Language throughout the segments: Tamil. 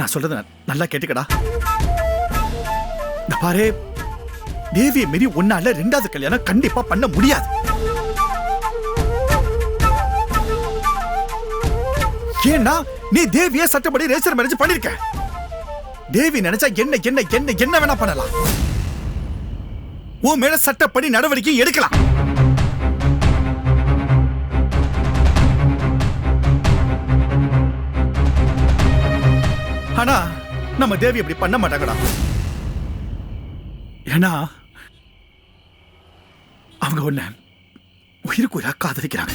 நான் சொல்றத நல்லா கேட்டுக்கடா. இந்த பாரு தேவியை மீறி ஒன்னால ரெண்டாவது கல்யாணம் கண்டிப்பா பண்ண முடியாது. ஏன்னா நீ தேவிய சட்டப்படி ரேசர் மேரேஜ் பண்ணிருக்க. தேவி நினைச்சா என்ன என்ன என்ன என்ன வேணா பண்ணலாம். உன் மேல சட்டப்படி நடவடிக்கை எடுக்கலாம். ஆனா நம்ம தேவி அப்படி பண்ண மாட்டாங்கடா. ஏன்னா அவங்க ஒண்ண உயிருக்கு உயிரா காதலிக்கிறாங்க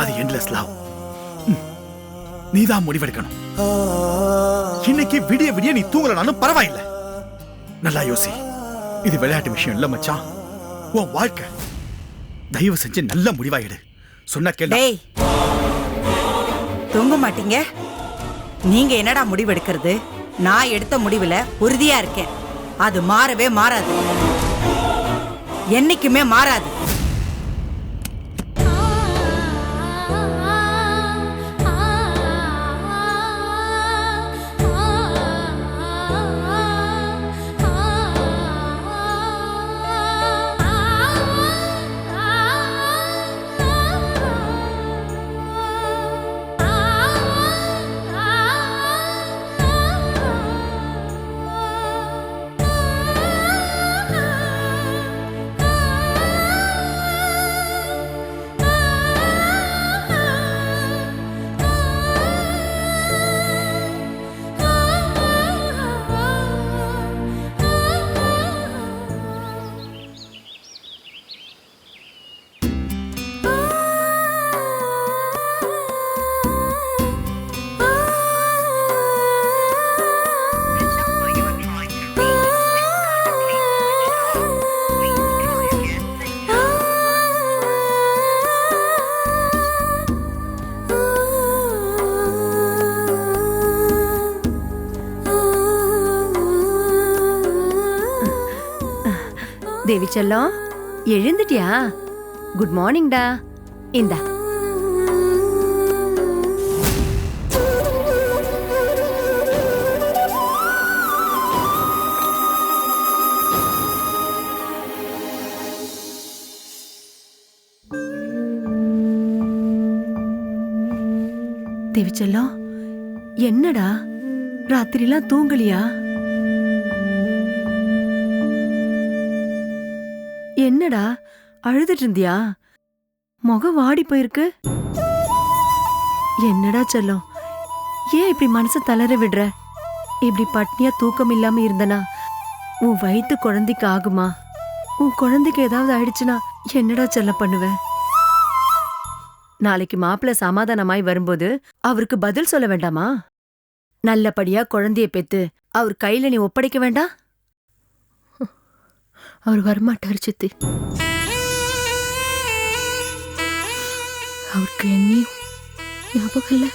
அது எண்ட்லெஸ் லவ் நீதான் முடிவெடுக்கணும். இன்னைக்கு விடிய விடிய நீ தூங்கலனாலும் பரவாயில்ல. நல்லா யோசி. இது விளையாட்டு விஷயம் இல்ல மச்சான். உன் வாழ்க்கை தயவு செஞ்சு நல்ல முடிவாயிடு. சொன்ன கேள்வி டேய். தூங்க மாட்டீங்க? நீங்க என்னடா முடிவெடுக்கிறது? நான் எடுத்த முடிவுல உறுதியா இருக்கேன். அது மாறவே மாறாது. என்னைக்குமே மாறாது. தேவி செல்லம் எழுந்துட்டியா குட் மார்னிங்டா இந்தா. தேவி செல்லம் என்னடா? ராத்திரிலாம் தூங்கலியா? என்னடா? அழுதுட்டு இருந்தியா? முகம் வாடி போயிருக்கு. என்னடா செல்லம்? ஏன் இப்படி மனசை தளர விடுற? இப்படி பட்னியா தூக்கம் இல்லாம இருந்தனா? உன் வயிற்று குழந்தைக்கு ஆகுமா? உன் குழந்தைக்கு ஏதாவது ஆயிடுச்சுன்னா என்னடா செல்ல பண்ணுவ? நாளைக்கு மாப்பிள்ளை சமாதானமாய் வரும்போது அவருக்கு பதில் சொல்ல வேண்டாமா? நல்லபடியா குழந்தைய பெத்து அவர் கையில நீ ஒப்படைக்க வேண்டாம்? அவர் வரமாட்டார் சித்தி. அவருக்கு என்னையும் ஞாபகம் இல்லை.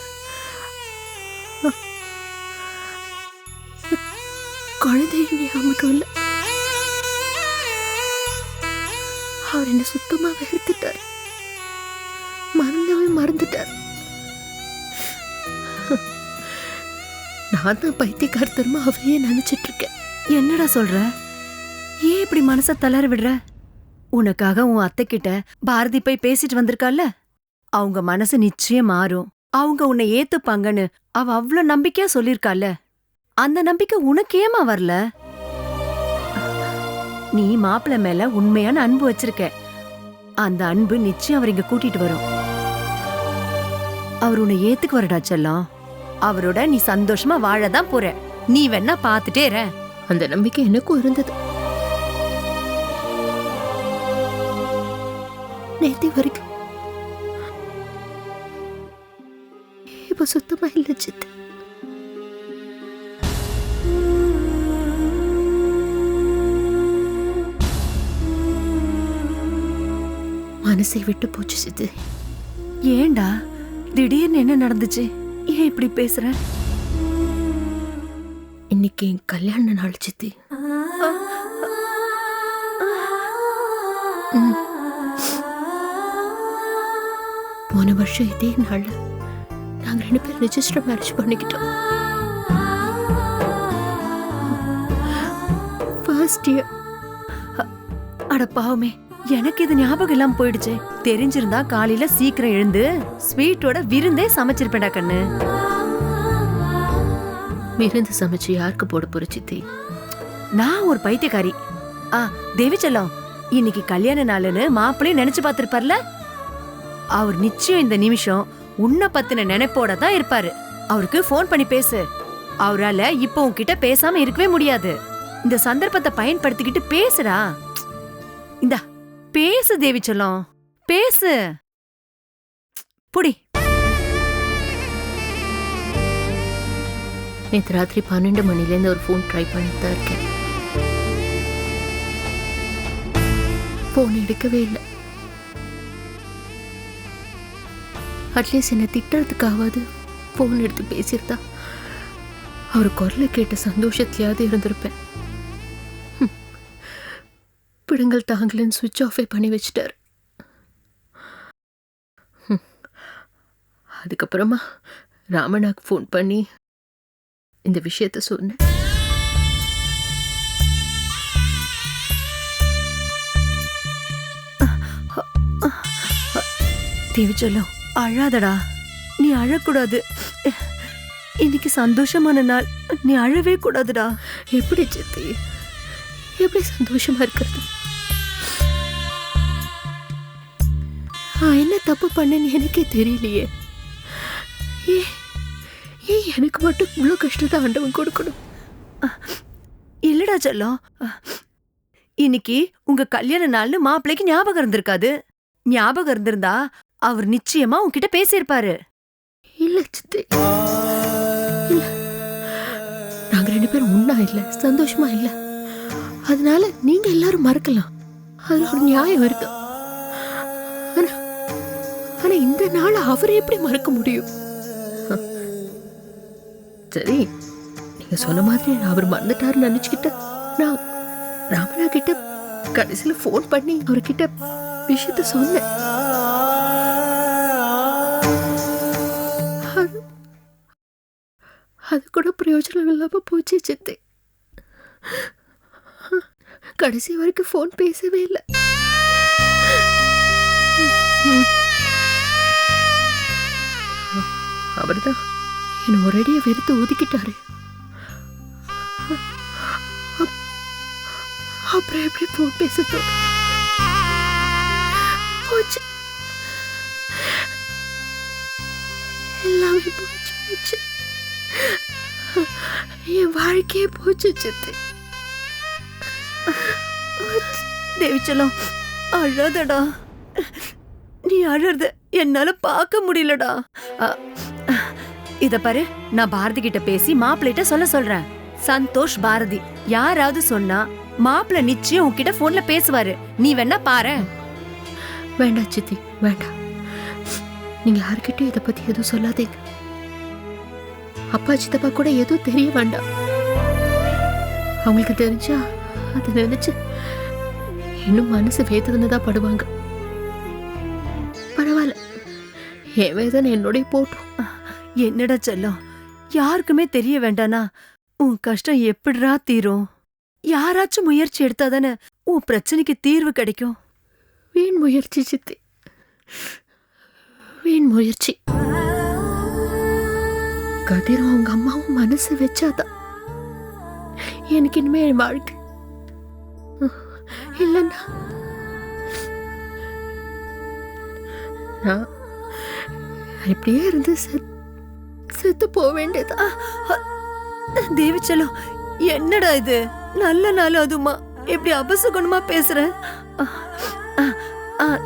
குழந்தையும் ஞாபகம் இல்லை. அவர் என்னை சுத்தமாக வெறுத்துட்டார். மறந்தவே மறந்துட்டார். நான் தான் பைத்தியக்காரத்தனமா அவரையே நினைச்சிட்டு இருக்கேன். என்னடா சொல்ற? ஏன் இப்படி மனச தளர விடுற? உனக்காக உன் அத்தை கிட்ட பாரதி போய் பேசிட்டு வந்திருக்கால அவங்க மனசு நிச்சயம் மாறும். அவங்க உன்னை ஏத்துப்பாங்கன்னு அவ அவ்வளோ நம்பிக்கையா சொல்லிருக்கால அந்த நம்பிக்கை உனக்கு ஏமா வரல? நீ மாப்பிள்ளை மேல உண்மையான அன்பு வச்சிருக்க. அந்த அன்பு நிச்சயம் அவர் இங்க கூட்டிட்டு வரும். அவர் உன்னை ஏத்துக்கு வரடா செல்லம். அவரோட நீ சந்தோஷமா வாழதான் போற. நீ வேணா பாத்துட்டே அந்த நம்பிக்கை எனக்கும் இருந்தது. நேத்தி வரைக்கும். இப்ப சுத்தமா இல்ல சித்து. மனசை விட்டு போச்சு சித்து. ஏன்டா திடீர்னு என்ன நடந்துச்சு? ஏன் இப்படி பேசுற? இன்னைக்கு என் கல்யாண நாள் சித்தி. வருஷம் இதே நாள்ல நாங்கள் ரெண்டு பேரும் ரிஜிஸ்டர் மேரேஜ் பண்ணிக்கிட்டோம். ஃபர்ஸ்ட் இயர் அட பாவமே எனக்கு இது ஞாபகம் எல்லாம் போயிடுச்சு. தெரிஞ்சிருந்தா காலையில சீக்கிரம் எழுந்து ஸ்வீட்டோட விருந்தே சமைச்சிருப்பேடா கண்ணு. விருந்து சமைச்சு யாருக்கு போட போற சித்தி? நான் ஒரு பைத்தியக்காரி. ஆ தேவி செல்லம் இன்னைக்கு கல்யாண நாளுன்னு மாப்பிள்ளையும் நினைச்சு பார்த்திருப்பார்ல? அவர் நிச்சயம் இந்த நிமிஷம் உன்னை பத்தின நினைப்போட தான் இருப்பாரு. அவருக்கு ஃபோன் பண்ணி பேசு. அவரால இப்போ உன்கிட்ட பேசாம இருக்கவே முடியாது. இந்த சந்தர்ப்பத்தை பயன்படுத்திக்கிட்டு பேசுடா. இந்தா பேசு தேவி சொல்லம். பேசு. புடி. நேற்று ராத்திரி பன்னெண்டு மணிலேருந்து ஒரு ஃபோன் ட்ரை பண்ணிட்டு தான் இருக்கேன். ஃபோன் எடுக்கவே இல்லை. அட்லீஸ்ட் என்னை திட்டுறதுக்காவது ஃபோன் எடுத்து பேசியிருந்தா. அவர் குரலை கேட்ட சந்தோஷத்துலையாவது இருந்திருப்பேன். பிடுங்கள் பிடுங்கல் சுவிட்ச் ஆஃபே பண்ணி வச்சிட்டார். அதுக்கப்புறமா ராமனாக்கு ஃபோன் பண்ணி இந்த விஷயத்த சொன்னேன். தேவி செல்லம். அழாதடா. நீ அழக்கூடாது. இன்னைக்கு சந்தோஷமான நாள். நீ அழவே கூடாதுடா. எப்படி சித்தி? எப்படி சந்தோஷமா இருக்கிறது? நான் என்ன தப்பு பண்ணேன்னு எனக்கே தெரியலையே. ஏன் ஏன் எனக்கு மட்டும் இவ்வளோ கஷ்டத்தை ஆண்டவன் கொடுக்கணும். இல்லடா செல்லம் இன்னைக்கு உங்க கல்யாண நாள்னு மாப்பிள்ளைக்கு ஞாபகம் இருந்திருக்காது. ஞாபகம் இருந்திருந்தா அவர் நிச்சயமா உன்கிட்ட பேசியிருப்பாரு. இல்ல சித்தி. நாங்க ரெண்டு பேரும் ஒன்னா இல்ல சந்தோஷமா இல்ல. அதனால நீங்க எல்லாரும் மறக்கலாம். அது ஒரு நியாயம் இருக்கு. ஆனா ஆனா இந்த நாள் அவர் எப்படி மறக்க முடியும்? சரி நீங்க சொன்ன மாதிரி அவர் மறந்துட்டாருன்னு நினைச்சுக்கிட்ட நான் ராமனா கிட்ட கடைசியில ஃபோன் பண்ணி அவர்கிட்ட விஷயத்த சொன்னேன். அது கூட பிரயோஜனம் இல்லாம போச்சு சித்தி. கடைசி வரைக்கும் ஃபோன் பேசவே இல்லை. அவர்தான். என்னை ஒரேடியா வெறுத்து ஒதுக்கிட்டாரு அப்- அப்புறம் எப்படி ஃபோன் பேச தோணும்? போச்சு. எல்லாமே போச்சு போச்சு. என் வாழ்க்கையே போச்சு சித்தி தேவி அழாதடா. நீ அழறது என்னால பார்க்க முடியலடா. இத பாரு நான் பாரதி கிட்ட பேசி மாப்பிள்ளைகிட்ட சொல்ல சொல்றேன். சந்தோஷ் பாரதி யாராவது சொன்னா மாப்பிள்ள நிச்சயம் உன்கிட்ட போன்ல பேசுவாரு. நீ வேணா பாரு. வேண்டாம் சித்தி வேண்டாம். நீங்க யார்கிட்டயும் இதை பத்தி எதுவும் சொல்லாதீங்க. அப்பா சித்தப்பா கூட எதுவும் தெரிய வேண்டாம். அவங்களுக்கு தெரிஞ்சா அதை நினைச்சு இன்னும் மனசு வேதனை தான் படுவாங்க. பரவாயில்ல. என் வேதனை என்னோடய போட்டும். என்னடா செல்லம்? யாருக்குமே தெரிய வேண்டானா? உன் கஷ்டம் எப்படிடா தீரும்? யாராச்சும் முயற்சி எடுத்தாதானே உன் பிரச்சனைக்கு தீர்வு கிடைக்கும்? வீண் முயற்சி சித்தி. வீண் முயற்சி. கதிரும் அவங்க அம்மாவும் மனசு வச்சாதான் எனக்கு இனிமே என் வாழ்க்கை. இல்லைன்னா நான் இப்படியே இருந்து செத் செத்து போக வேண்டியதா? தேவி என்னடா இது? நல்ல நாள் அதுமா. எப்படி அபசகுணமா பேசுற? அ,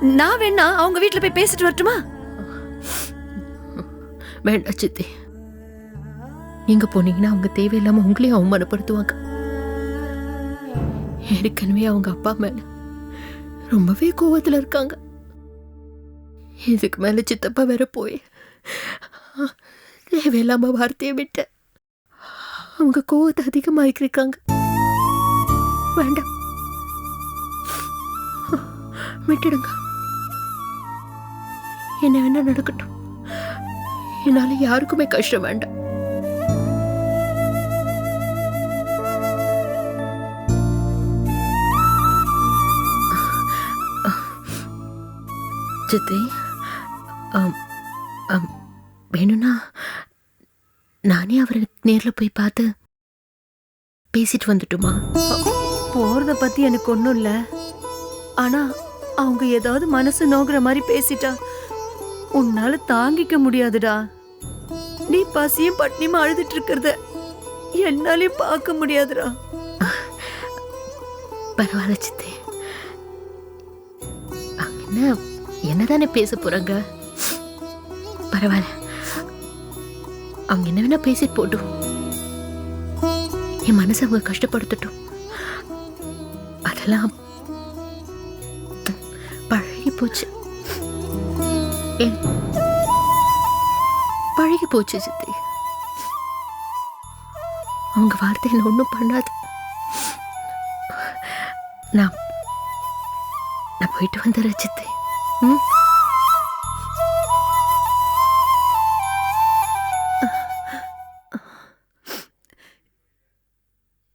நான் வேணா அவங்க வீட்டுல போய் பேசிட்டு வரட்டுமா? வேண்டாம் சித்தி. நீங்க போனீங்கன்னா அவங்க தேவையில்லாம உங்களையும் அவமானப்படுத்துவாங்க. ஏற்கனவே அவங்க அப்பா மேல ரொம்பவே கோவத்துல இருக்காங்க. இதுக்கு மேல சித்தப்பா வேற போய் தேவையில்லாம வார்த்தையை விட்டு அவங்க கோவத்தை அதிகமாக்கிருக்காங்க வேண்டாம். விட்டுடுங்க. என்ன வேணா நடக்கட்டும். என்னால யாருக்குமே கஷ்டம் வேண்டாம். சித்தி ஆம், வேணும்னா நானே அவரை நேரில் போய் பார்த்து பேசிட்டு வந்துட்டுமா? போகிறத பற்றி எனக்கு ஒன்றும் இல்லை. ஆனால் அவங்க ஏதாவது மனசு நோகுற மாதிரி பேசிட்டா உன்னால் தாங்கிக்க முடியாதுடா. நீ பசியும் பட்னியும் அழுதுட்டு இருக்கிறத என்னாலையும் பார்க்க முடியாதுடா. பரவாயில்ல சித்தி. என்ன என்னதானே பேச போறாங்க? பரவாயில்ல. அவங்க என்ன வேணா பேசிட்டு போட்டும். என் மனசை அவங்க கஷ்டப்படுத்தட்டும். அதெல்லாம் பழகி போச்சு. ஏன்? பழகி போச்சு சித்தி. அவங்க வார்த்தை என்ன ஒன்றும் பண்ணாது. நான் நான் போயிட்டு வந்துடுறேன் சித்தி. ம்?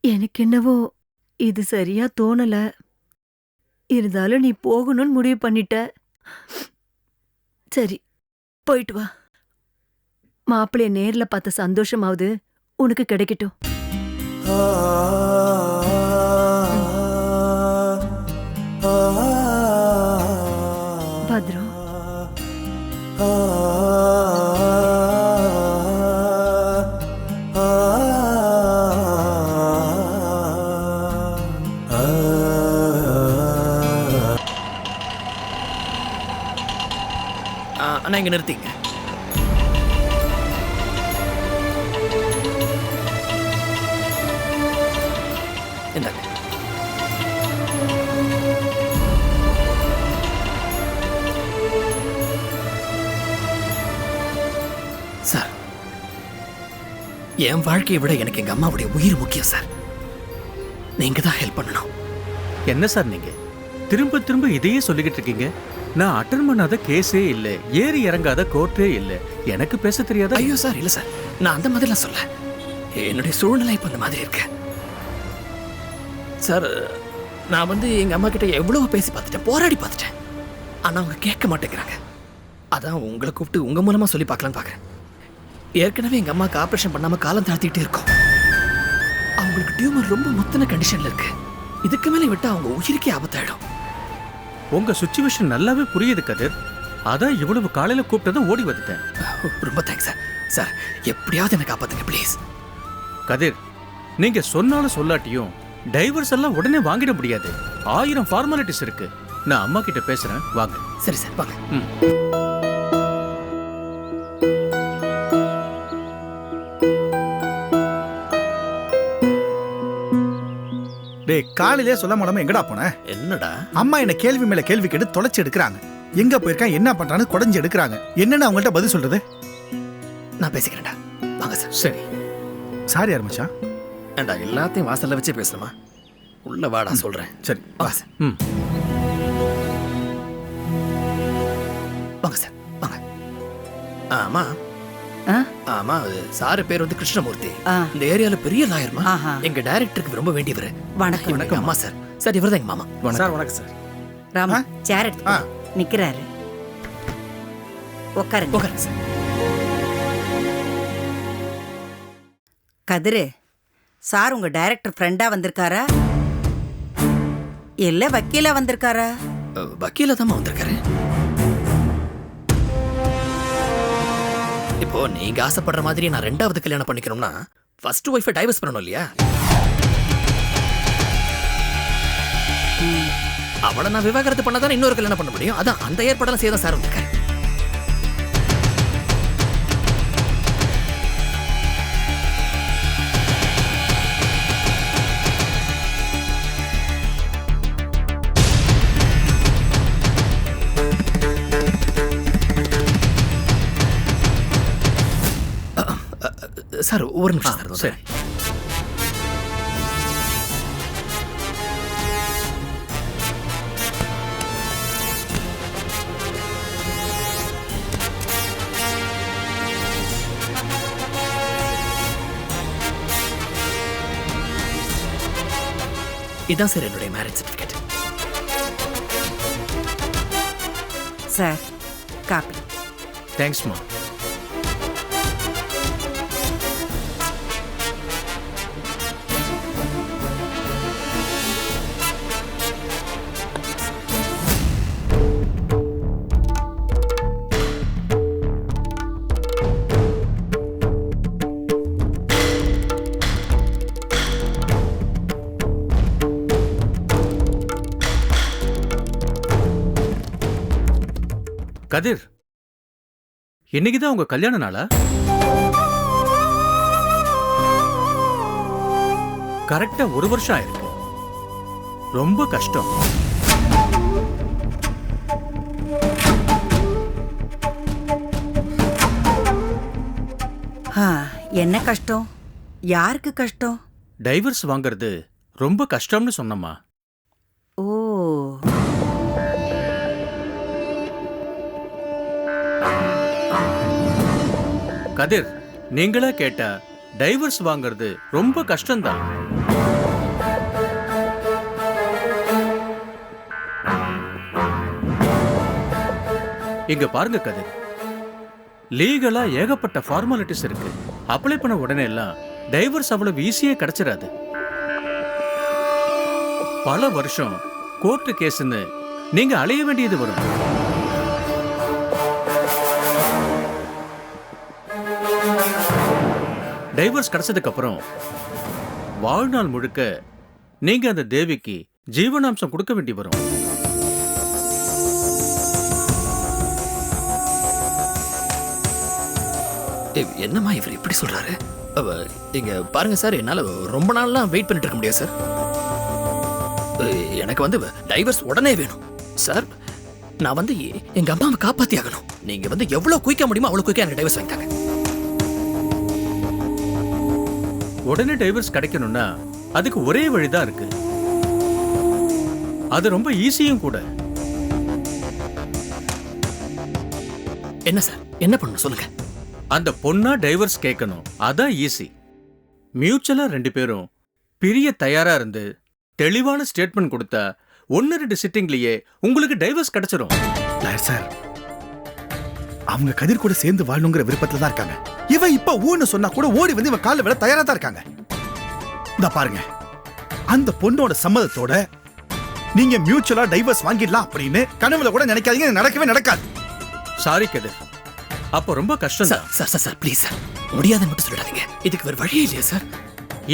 எனக்கு என்னவோ இது சரியா தோணல. இருந்தாலும் நீ போகணும்னு முடிவு பண்ணிட்ட. சரி போயிட்டு வா. மாப்பிளைய நேர்ல பார்த்த சந்தோஷமாவது உனக்கு கிடைக்கட்டும் பத்ரம் ஆ, அண்ணா இங்க நிறுத்திங்க என் வாழ்க்கையை விட எனக்கு எங்க அம்மாவுடைய உயிர் முக்கியம் சார். நீங்க தான் ஹெல்ப் பண்ணணும். என்ன சார் நீங்க? திரும்ப திரும்ப இதையே சொல்லிக்கிட்டு இருக்கீங்க. நான் அட்டன் பண்ணாத கேஸே இல்ல. ஏறி இறங்காத கோர்ட்டே இல்ல. எனக்கு பேச தெரியாதா ஐயோ சார் இல்ல சார். நான் அந்த மாதிரிலாம் சொல்ல. என்னுடைய சூழ்நிலை இப்ப அந்த மாதிரி இருக்கு. சார் நான் வந்து எங்க அம்மா கிட்ட எவ்வளவு பேசி பார்த்துட்டேன். போராடி பார்த்துட்டேன். ஆனா அவங்க கேட்க மாட்டேங்கிறாங்க. அதான் உங்களை கூப்பிட்டு உங்க மூலமா சொல்லி பார்க்கலான்னு பார்க்கறேன் ஏற்கனவே எங்க அம்மாக்கு ஆபரேஷன் பண்ணாம காலம் தாழ்த்திட்டே இருக்கோம். அவங்களுக்கு டியூமர் ரொம்ப முத்தின கண்டிஷன்ல இருக்கு. இதுக்கு மேலே விட்டா அவங்க உயிருக்கே ஆபத்தாயிடும். உங்க சுச்சுவேஷன் நல்லாவே புரியுது கதிர். அதான் இவ்வளவு காலையில கூப்பிட்டதும் ஓடி வந்துட்டேன். ரொம்ப தேங்க்ஸ் சார் சார் எப்படியாவது எனக்கு காப்பாத்துங்க ப்ளீஸ் கதிர் நீங்க சொன்னாலும் சொல்லாட்டியும் டைவர்ஸ் எல்லாம் உடனே வாங்கிட முடியாது. ஆயிரம் ஃபார்மாலிட்டிஸ் இருக்கு. நான் அம்மா கிட்ட பேசுறேன். வாங்க. சரி சார் வாங்க. ம். காலையிலே சொல்ல முடியாம எங்கடா போன? என்னடா? அம்மா என்ன கேள்வி மேல கேள்வி கேட்டு தொலைச்சு எடுக்கிறாங்க. எங்க போயிருக்கான் என்ன பண்றான்னு குடஞ்சு எடுக்கிறாங்க. என்னன்னு அவங்கள்ட்ட பதில் சொல்றது? நான் பேசிக்கிறேன்டா. வாங்க சார். சரி. சாரி ஆரம்பிச்சா ஏண்டா எல்லாத்தையும் வாசல்ல வச்சே பேசணுமா? உள்ள வாடா சொல்றேன். சரி வா. சார். ம். வாங்க சார் வாங்க. ஆமா? ஆமா சாரு பேர் வந்து கிருஷ்ணமூர்த்தி. ஆ. இந்த ஏரியால பெரிய லாயர்மா. எங்க டைரக்டருக்கு ரொம்ப வேண்டியவர். வணக்கம். எங்க அம்மா சார். சார் இவர்தான் எங்க மாமா. சார் வணக்கம் சார். ராமா? சேர் எடுத்து. நிக்கிறாரு. உட்காருங்க உட்காருங்க சார். கதிரு சார் உங்க டைரக்டர் ஃப்ரெண்டா வந்திருக்காரா? இல்ல வக்கீலா வந்திருக்காரா? வக்கீல தான் வந்திருக்காரு. இப்போ நீங்க ஆசைப்படுற மாதிரி நான் ரெண்டாவது கல்யாணம் பண்ணிக்கணும்னா ஃபர்ஸ்ட் ஒய்ஃபை டைவர்ஸ் பண்ணணும் இல்லையா? அவளை நான் விவாகரத்து பண்ணாதான் இன்னொரு கல்யாணம் பண்ண முடியும்? அதான் அந்த ஏற்பாடெல்லாம் செய்ய தான் சார் வந்திருக்காரு. சார் ஒரு நிமிஷம் சார் சரி இதான் சார் என்னுடைய மேரேஜ் சர்டிஃபிகேட் சார் காப்பி தேங்க்ஸ்மா கதிர் இன்னைக்குதான் உங்க கல்யாண நாளா? கரெக்டா ஒரு வருஷம் ஆயிருக்கு. ரொம்ப கஷ்டம். ஆ, என்ன கஷ்டம்? யாருக்கு கஷ்டம்? டைவர்ஸ் வாங்குறது ரொம்ப கஷ்டம்னு சொன்னம்மா. ஓ. கதிர் நீங்களா கேட்டா டைவர்ஸ் வாங்குறது ரொம்ப கஷ்டம்தான். இங்க பாருங்க கதிர். லீகலா ஏகப்பட்ட ஃபார்மாலிட்டிஸ் இருக்கு. அப்ளை பண்ண உடனே எல்லாம் டைவர்ஸ் அவ்வளவு ஈஸியா கிடைச்சிடாது பல வருஷம் கோர்ட்டு கேஸ்னு நீங்க அலைய வேண்டியது வரும். டைவர்ஸ் கிடைச்சதுக்கப்புறம் வாழ்நாள் முழுக்க நீங்க அந்த தேவிக்கு ஜீவனாம்சம் கொடுக்க வேண்டி வரும். ஏய், என்னம்மா இவர் இப்படி சொல்றாரு? அவ, இங்க பாருங்க சார் என்னால ரொம்ப நாள்லாம் வெயிட் பண்ணிட்டு இருக்க முடியாது சார். எனக்கு வந்து டைவர்ஸ் உடனே வேணும். சார் நான் வந்து எ- எங்க அம்மாவை காப்பாத்தி ஆகணும் நீங்க வந்து எவ்வளவு குயிக்க முடியுமோ அவ்வளவு குயிக்க எனக்கு டைவர்ஸ் வாங்கிட்டாங்க உடனே டைவர்ஸ் கிடைக்கணும்னா அதுக்கு ஒரே வழிதான் இருக்கு. அது ரொம்ப ஈஸியும் கூட. என்ன சார்? என்ன பண்ணணும்? சொல்லுங்க. அந்த பொண்ணா டைவர்ஸ் கேட்கணும். அதான் ஈஸி மியூச்சுவலா ரெண்டு பேரும் பிரிய தயாரா இருந்து தெளிவான ஸ்டேட்மெண்ட் கொடுத்தா ஒன்னு ரெண்டு சிட்டிங்லயே உங்களுக்கு டைவர்ஸ் கிடைச்சிரும். சார் அவங்க கதிர் கூட சேர்ந்து வாழணுங்கிற விருப்பத்துல தான் இருக்காங்க. இவன் இப்ப ஊன்னு சொன்னா கூட ஓடி வந்து இவன் காலில் விட தயாரா தான் இருக்காங்க. இந்த பாருங்க. அந்த பொண்ணோட சம்மதத்தோட நீங்க மியூச்சுவலா டைவர்ஸ் வாங்கிடலாம் அப்படின்னு கனவுல கூட நினைக்காதீங்க இது நடக்கவே நடக்காது. சாரி கதிர். அப்போ ரொம்ப கஷ்டம் sir sir sir sir please sir. முடியாதுன்னு மட்டும் சொல்லிடாதீங்க இதுக்கு வேற வழியே இல்லையா சார்?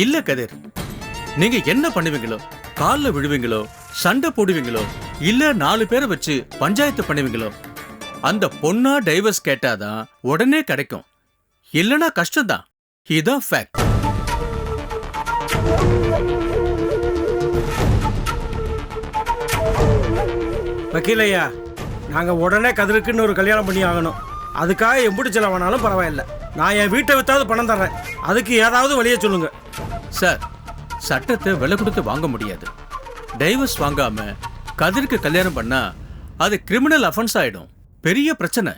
இல்ல கதிர். நீங்க என்ன பண்ணுவீங்களோ கால்ல விழுவீங்களோ சண்டை போடுவீங்களோ இல்ல நாலு பேரை வச்சு பஞ்சாயத்து பண்ணுவீங்களோ அந்த பொண்ணா டைவர்ஸ் கேட்டாதான் உடனே கிடைக்கும். இல்லனா கஷ்டம்தான். இதான் ஃபேக்ட் வக்கீலையா நாங்க உடனே கதிருக்குன்னு ஒரு கல்யாணம் பண்ணி ஆகணும். அதுக்காக எம்புட்டு செலவானாலும் பரவாயில்ல. நான் என் வீட்டை வித்தாவது பணம் தர்றேன். அதுக்கு ஏதாவது வழியை சொல்லுங்க. சார் சட்டத்தை விலை கொடுத்து வாங்க முடியாது. டைவர்ஸ் வாங்காம கதிருக்கு கல்யாணம் பண்ணா அது கிரிமினல் அஃபென்ஸ் ஆயிடும். பெரிய பிரச்சனை.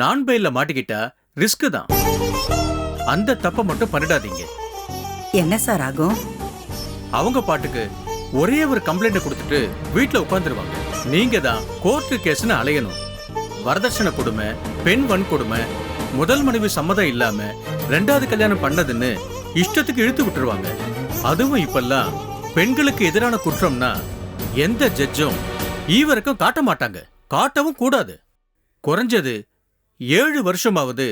நான் பெயில்ல மாட்டிக்கிட்டா ரிஸ்க் தான். அந்த தப்பை மட்டும் பண்ணிடாதீங்க. என்ன சார் ஆகும்? அவங்க பாட்டுக்கு ஒரே ஒரு கம்ப்ளைண்ட் கொடுத்துட்டு வீட்ல உட்காந்துருவாங்க நீங்க தான் கோர்ட்டு கேஸ்னு அலையணும். வரதட்சணை கொடுமை பெண் வன்கொடுமை முதல் மனைவி சம்மதம் இல்லாம ரெண்டாவது கல்யாணம் பண்ணதுன்னு இஷ்டத்துக்கு இழுத்து விட்டுருவாங்க. அதுவும் இப்பெல்லாம் பெண்களுக்கு எதிரான குற்றம்னா எந்த ஜட்ஜும் ஈவருக்கும் காட்ட மாட்டாங்க. காட்டவும் கூடாது. குறைஞ்சது ஏழு வருஷமாவது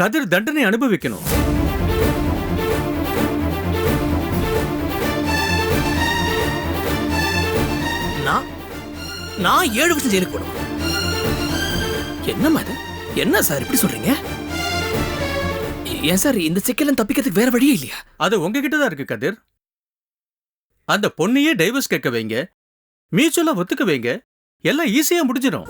கதிர் தண்டனை அனுபவிக்கணும். நான் நான் ஏழு வருஷம் ஜெயிலுக்கு போகணும் என்னம்மா இது? என்ன சார் இப்படி சொல்றீங்க? ஏன் சார் இந்த சிக்கலம் தப்பிக்கிறதுக்கு வேற வழியே இல்லையா? அது உங்ககிட்ட தான் இருக்கு கதிர். அந்த பொண்ணையே டைவர்ஸ் கேட்க வைங்க. மியூச்சுவலா ஒத்துக்க வைங்க. எல்லாம் ஈஸியா முடிஞ்சிடும்.